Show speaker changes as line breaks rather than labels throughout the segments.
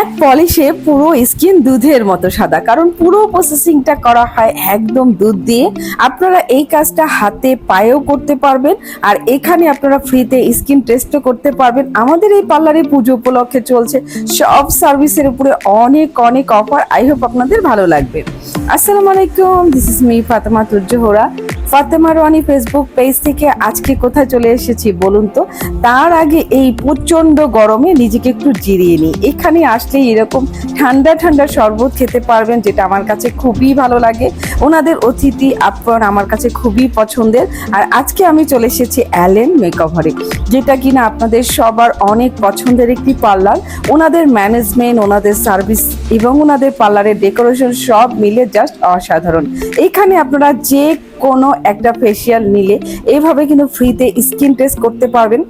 এক পলিশে পুরো স্কিন দুধের মতো সাদা, কারণ পুরো প্রসেসিংটা করা হয় একদম দুধ দিয়ে। আপনারা এই কাজটা হাতে পায়েও করতে পারবেন, আর এখানে আপনারা ফ্রিতে স্কিন টেস্টও করতে পারবেন। আমাদের এই পার্লারে পুজো উপলক্ষে চলছে, সব সার্ভিসের উপরে অনেক অনেক অফার আই হোপ আপনাদের ভালো লাগবে। আসসালামু আলাইকুম this is me Fatema Tuzzohra Fatema Rani Facebook page থেকে আজকে কোথায় চলে এসেছি বলুন তো? তার আগে এই প্রচণ্ড গরমে নিজেকে একটু জিরিয়ে নিই। এখানে আসলে এরকম ঠান্ডা ঠান্ডা শরবত খেতে পারবেন, যেটা আমার কাছে খুবই ভালো লাগে। ওনাদের অতিথি আপ্যায়ন আমার কাছে খুবই পছন্দের। আর আজকে আমি চলে এসেছি অ্যালেন মেকওভারে, যেটা কিনা আপনাদের সবার অনেক পছন্দের একটি পার্লার। ওনাদের ম্যানেজমেন্ট, ওনাদের সার্ভিস এবং ওনাদের পার্লারের ডেকোরেশন সব মিলে জাস্ট অসাধারণ। এখানে আপনারা যে কোনো একটা ফেসিয়াল নিলে এইভাবে কিন্তু ফ্রিতে স্কিন টেস্ট করতে পারবেন।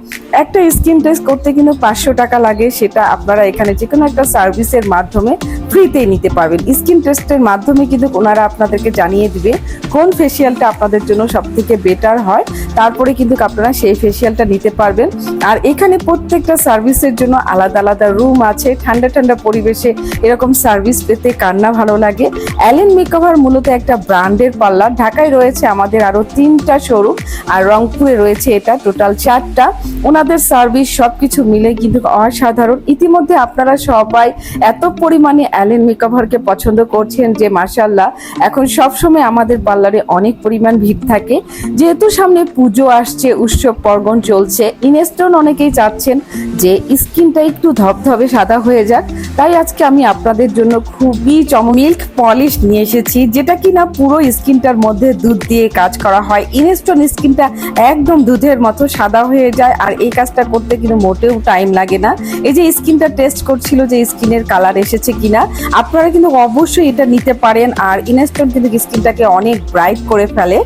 একটা স্কিন টেস্ট করতে কিন্তু পাঁচশো টাকা লাগে, সেটা আপনারা এখানে যে কোনো একটা সার্ভিসের মাধ্যমে ফ্রিতে নিতে পারবেন। স্কিন টেস্টের মাধ্যমে কিন্তু ওনারা আপনাদেরকে জানিয়ে দিবে কোন ফেসিয়ালটা আপনাদের জন্য সব থেকে বেটার হয়। তারপরে কিন্তু আপনারা সেই ফেসিয়ালটা নিতে পারবেন। আর এখানে প্রত্যেকটা সার্ভিসের জন্য আলাদা আলাদা রুম আছে। ঠান্ডা ঠান্ডা পরিবেশে এরকম সার্ভিস পেতে কান্না ভালো লাগে। অ্যালেন মেকওভার মূলত একটা ব্র্যান্ডের পার্লার ঢাকায় রয়েছে আমাদের আরও তিনটা শোরুম আর রংপুরে রয়েছে এটা টোটাল চারটা। ওনাদের সার্ভিস সবকিছু মিলে কিন্তু অসাধারণ। ইতিমধ্যে আপনারা সবাই এত পরিমাণে অ্যালেন মেকওভারকে পছন্দ করছেন যে মার্শাল্লাহ এখন সবসময় আমাদের পার্লারে অনেক পরিমাণ ভিড় থাকে। যেহেতু সামনে পুজো আসছে, উৎসব পর্বণ চলছে, ইনস্টন অনেকেই চাচ্ছেন যে স্কিনটা একটু ধবধবে, সাদা হয়ে যাক। তাই আজকে আমি আপনাদের জন্য খুবই চম মিল্ক পলিশ নিয়ে এসেছি, যেটা কিনা পুরো স্কিনটার মধ্যে দুধ দিয়ে কাজ করা হয়। ইনস্টন স্কিনটা একদম দুধের মতো সাদা হয়ে যায় আর এই কাজটা করতে কিন্তু মোটেও টাইম লাগে না। এই যে স্কিনটা টেস্ট করছিল যে স্কিনের কালার এসেছে কিনা, আপনারা কিন্তু অবশ্যই এটা নিতে পারেন আর ইনস্টন কিন্তু স্কিনটাকে অনেক ব্রাইট করে ফেলে।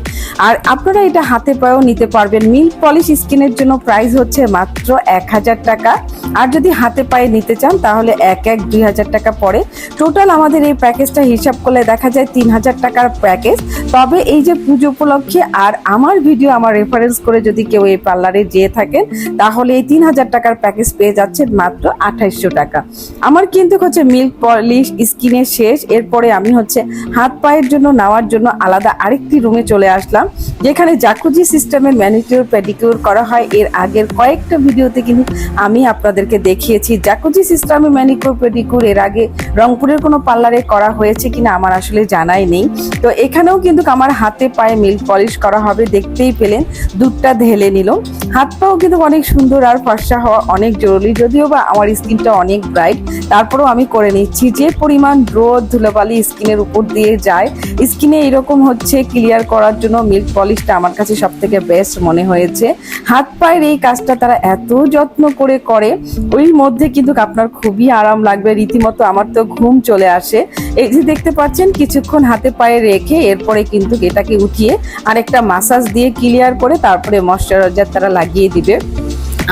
আর আপনারা এটা হাতে পায়েও নিতে পারবেন। মিল্ক পলিশ স্কিনের জন্য প্রাইস হচ্ছে মাত্র এক হাজার টাকা। আর যদি হাতে পায়ে নিতে চান, তাহলে এক এক দুই হাজার টাকা পড়ে। টোটাল আমাদের এই প্যাকেজটা হিসাব করলে দেখা যায় তিন হাজার টাকার প্যাকেজ তবে এই যে পুজো উপলক্ষে আর আমার ভিডিও আমার রেফারেন্স করে যদি কেউ এই পার্লারে যেয়ে থাকেন, তাহলে এই তিন হাজার টাকার প্যাকেজ পেয়ে যাচ্ছে মাত্র আঠাইশশো টাকা। আমার কিন্তু হচ্ছে মিল্ক পলিশ স্কিনের শেষ, এরপরে আমি হচ্ছে হাত পায়ের জন্য নেওয়ার জন্য আলাদা আরেকটি রুমে চলে আসলাম, যেখানে জাকুজি সিস্টেমের ম্যানিকিউর প্যাডিকিউর করা হয়। এর আগের কয়েকটা ভিডিওতে কিন্তু আমি আপনাদেরকে দেখিয়েছি জাকুজি সিস্টেমে ম্যানিকিউর পেডিকিউর এর আগে রংপুরের কোনো পার্লারে করা হয়েছে কিনা আমার আসলে জানাই নেই। তো এখানেও কিন্তু আমার হাতে পায়ে মিল্ক পলিশ করা হবে, দেখতেই পেলেন দুধটা ঢেলে নিল। হাত পাও কিন্তু অনেক সুন্দর আর ফর্সা হওয়া অনেক জরুরি, যদিও বা আমার স্কিনটা অনেক ব্রাইট। তারপরেও আমি করে নিচ্ছি। যে পরিমাণ রোদ ধুলোবালি স্কিনের উপর দিয়ে যায়, স্কিনে এরকম হচ্ছে ক্লিয়ার করার জন্য মিল্ক পলিশটা আমার কাছে সব থেকে বেস্ট মনে হয়েছে। হাত পায়ের এই কাজটা তারা এত যত্ন করে করে, ওই মধ্যে কিন্তু আপনার খুবই আরাম লাগবে। রীতিমতো আমার তো ঘুম চলে আসে। এই যে দেখতে পাচ্ছেন, কিছুক্ষণ হাতে পায়ে রেখে এরপরে কিন্তু এটাকে উঠিয়ে আরেকটা মাসাজ দিয়ে ক্লিয়ার করে তারপরে ময়শ্চারাইজার তারা লাগিয়ে দিবে।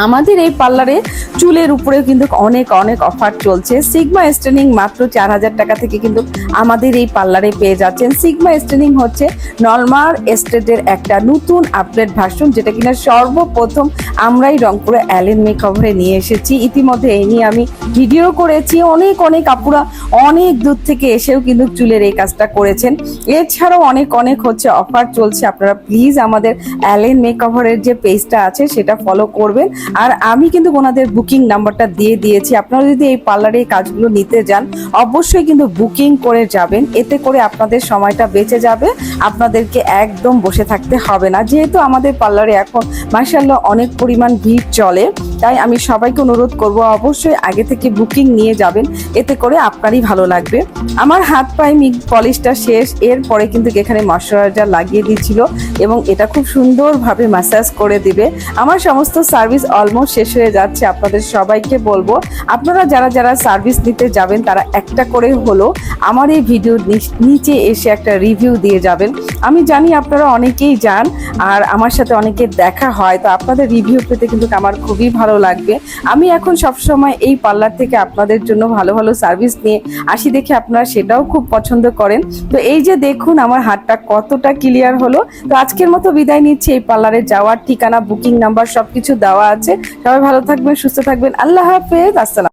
আমাদের এই পার্লারে চুলের উপরেও কিন্তু অনেক অনেক অফার চলছে। সিগমা স্টেনিং মাত্র চার হাজার টাকা থেকে কিন্তু আমাদের এই পার্লারে পেয়ে যাচ্ছেন। সিগমা স্টেনিং হচ্ছে নলমার এস্টেটের একটা নতুন আপডেট ভার্সন যেটা কিনা সর্বপ্রথম আমরাই রংপুরে অ্যালেন মেকওভারে নিয়ে এসেছি। ইতিমধ্যে এই নিয়ে আমি ভিডিও করেছি। অনেক অনেক আপুরা অনেক দূর থেকে এসেও কিন্তু চুলের এই কাজটা করেছেন। এছাড়াও অনেক অনেক হচ্ছে অফার চলছে। আপনারা প্লিজ আমাদের অ্যালেন মেকওভারের যে পেজটা আছে, সেটা ফলো করবেন। আর আমি কিন্তু ওনাদের বুকিং নাম্বারটা দিয়ে দিয়েছি। আপনারা যদি এই পার্লারে এই কাজগুলো নিতে যান, অবশ্যই কিন্তু বুকিং করে যাবেন, এতে করে আপনাদের সময়টা বেঁচে যাবে। আপনাদেরকে একদম বসে থাকতে হবে না। যেহেতু আমাদের পার্লারে এখন মার্শাল্লাহ অনেক পরিমাণ ভিড় চলে, তাই আমি সবাইকে অনুরোধ করব অবশ্যই আগে থেকে বুকিং নিয়ে যাবেন, এতে করে আপনারই ভালো লাগবে। আমার হাত পায়ে মিগ পলিশটা শেষ, এরপরে কিন্তু এখানে ময়শ্চারাইজার লাগিয়ে দিয়েছিল এবং এটা খুব সুন্দরভাবে ম্যাসাজ করে দিবে। আমার সমস্ত সার্ভিস অলমোস্ট শেষ হয়ে যাচ্ছে, আপনাদের সবাইকে বলব। আপনারা যারা যারা সার্ভিস নিতে যাবেন, তারা একটা করে হলো। আমার এই ভিডিওর নিচে এসে একটা রিভিউ দিয়ে যাবেন। আমি জানি আপনারা অনেকেই যান আর আমার সাথে অনেকে দেখা হয়, তো আপনাদের রিভিউ পেতে কিন্তু আমার খুবই ভালো লাগবে। আমি এখন সবসময় এই পার্লার থেকে আপনাদের জন্য ভালো ভালো সার্ভিস নিয়ে আসি দেখে আপনারা সেটাও খুব পছন্দ করেন। তো এই যে দেখুন আমার হাতটা কতটা ক্লিয়ার হলো। তো আজকের মতো বিদায় নিচ্ছি, এই পার্লারে যাওয়ার ঠিকানা বুকিং নাম্বার সবকিছু দেওয়া আছে। সবাই ভালো থাকবেন, সুস্থ থাকবেন। আল্লাহ হাফেজ, আসসালাম।